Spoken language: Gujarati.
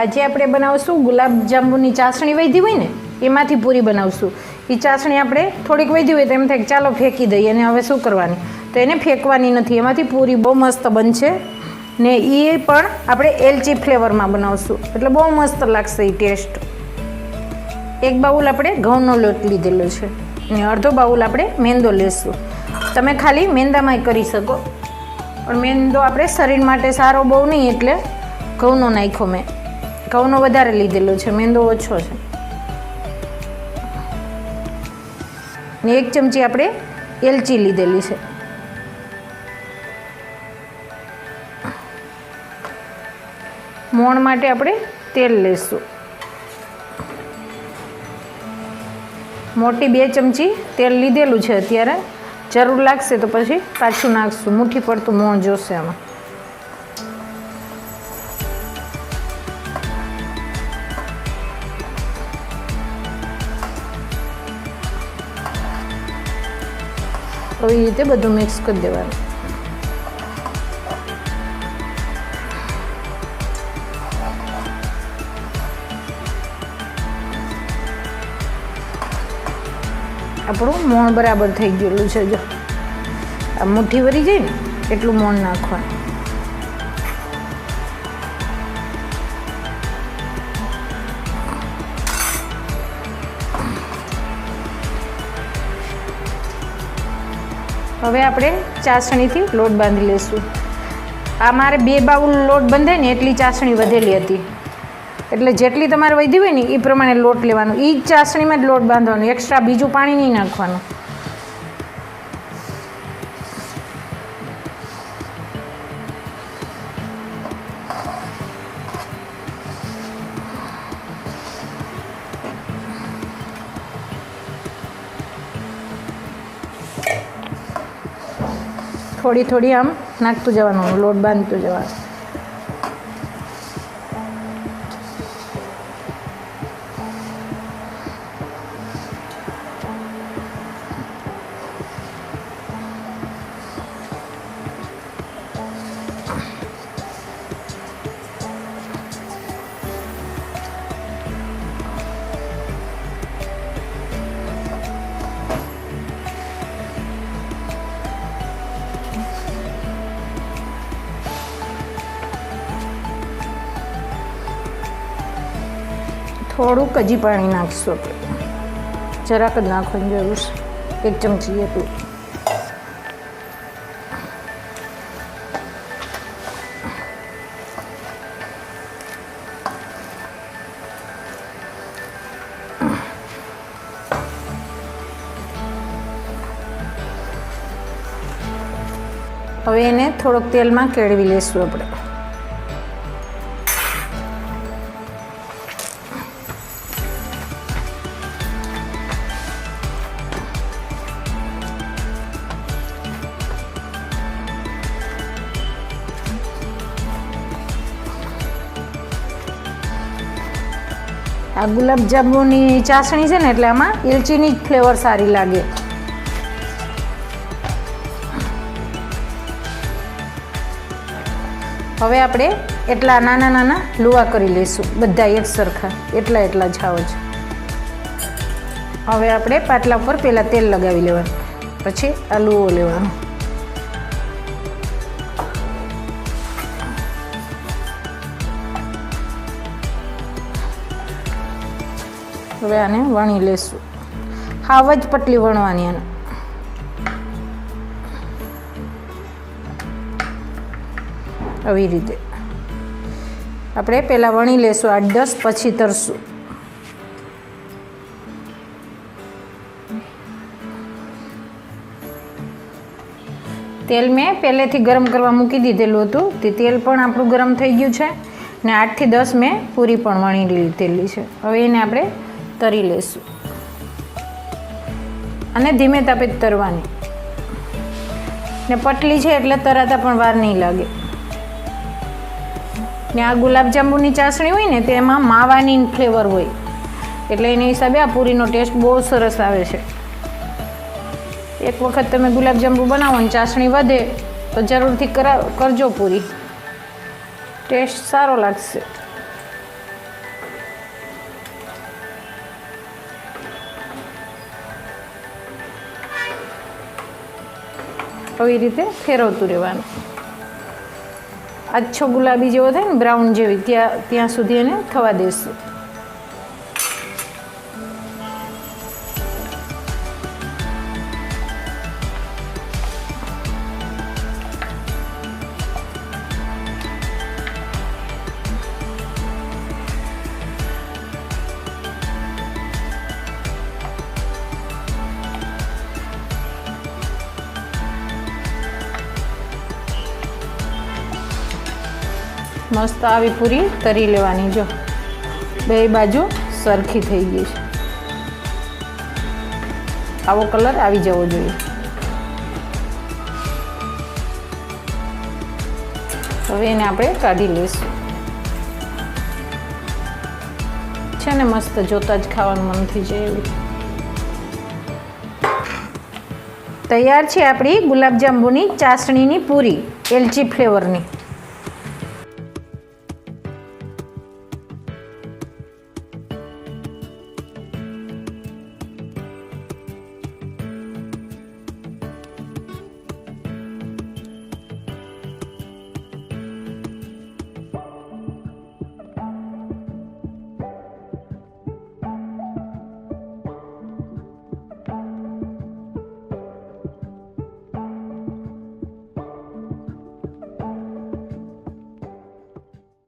આજે આપણે બનાવશું ગુલાબ જાંબુની ચાસણી વધી હોય ને, એમાંથી પૂરી બનાવશું. એ ચાસણી આપણે થોડીક વધી હોય તો એમ થાય ચાલો ફેંકી દઈએ અને હવે શું કરવાની? તો એને ફેંકવાની નથી, એમાંથી પૂરી બહુ મસ્ત બનશે. ને એ પણ આપણે એલચી ફ્લેવરમાં બનાવશું, એટલે બહુ મસ્ત લાગશે એ ટેસ્ટ. એક બાઉલ આપણે ઘઉંનો લોટ લીધેલો છે અને અડધો બાઉલ આપણે મેંદો લેશું. તમે ખાલી મેંદામાંય કરી શકો. પણ મેંદો આપણે શરીર માટે સારો બહુ નહીં, એટલે ઘઉંનો નાખ્યો મેં. ઘઉંનો વધારે લીધેલો છે, મેંદો ઓછો છે. ને એક ચમચી આપણે એલચી લીધેલી છે. મોણ માટે આપણે તેલ લેશું. મોટી બે ચમચી તેલ લીધેલું છે અત્યારે. જરૂર લાગશે તો પછી પાછું નાખશું. મુઠ્ઠી પડતું મોણ જોશે આમાં. આવી રીતે બધું મિક્સ કરી દેવાનું આપણું મોણ બરાબર થઈ ગયેલું છે જો આ મુઠ્ઠી વરી જાય ને એટલું મોણ નાખવાનું હવે આપણે ચાસણીથી લોટ બાંધી લઈશું આ મારે બે બાઉલ લોટ બંધે ને એટલી ચાસણી વધેલી હતી. એટલે જેટલી તમારે વધી હોય ને એ પ્રમાણે લોટ લેવાનો. એ જ ચાસણીમાં જ લોટ બાંધવાનો. એક્સ્ટ્રા બીજું પાણી નહીં નાખવાનું. થોડી થોડી આમ નાખતું જવાનું લોટ બાંધતું જવાનું. થોડુંક હજી પાણી નાખીશું આપણે. જરાક જ નાખવાની જરૂર છે. એક ચમચી એટલું હવે એને થોડોક તેલમાં કેળવી લઈશું આપણે. આ ગુલાબજાંબુની ચાસણી છે ને, એટલે આમાં એલચીની જ ફ્લેવર સારી લાગે. હવે આપણે એટલા નાના નાના લુવા કરી લઈશું. બધા એક સરખા, એટલા એટલા જાવ જ. હવે આપણે પાટલા ઉપર પહેલાં તેલ લગાવી લેવાનું. પછી આ લુવો લેવાનો. હવે આને વણી લેશું. હાવ જ પટલી વણવાની આને આવી રીતે. આપણે પહેલાં વણી લેશું, આઠ, દસ, પછી તરશું. તેલ મેં પહેલેથી ગરમ કરવા મૂકી દીધેલું હતું. તે તેલ પણ આપણું ગરમ થઈ ગયું છે. ને આઠથી દસ મેં પૂરી પણ વણી લીધેલી છે. હવે એને આપણે તરી લઈશું અને ધીમે તાપે તરવાની. ને પટલી છે એટલે તરાતા પણ વાર નહીં લાગે. ને આ ગુલાબજાંબુની ચાસણી હોય ને તેમાં માવાની ફ્લેવર હોય. એટલે એના હિસાબે આ પૂરીનો ટેસ્ટ બહુ સરસ આવે છે. એક વખત તમે ગુલાબજાંબુ બનાવો ને ચાસણી વધે તો જરૂરથી કરા, કરજો પૂરી. ટેસ્ટ સારો લાગશે. આવી રીતે ફેરવતું રહેવાનું. આછો ગુલાબી જેવો થાય ને, બ્રાઉન જેવી, ત્યાં ત્યાં સુધી એને થવા દેશું. મસ્ત આવી પૂરી તરી લેવાની જો. બે બાજુ સરખી થઈ ગઈ છે. આવો કલર આવી જવો જોઈએ. હવે એને આપણે કાઢી લઈશું. છે ને મસ્ત જોતા જ ખાવાનું મન થઈ જાય એવું. તૈયાર છે આપણી ગુલાબજાંબુની ચાસણીની પૂરી, એલચી ફ્લેવરની.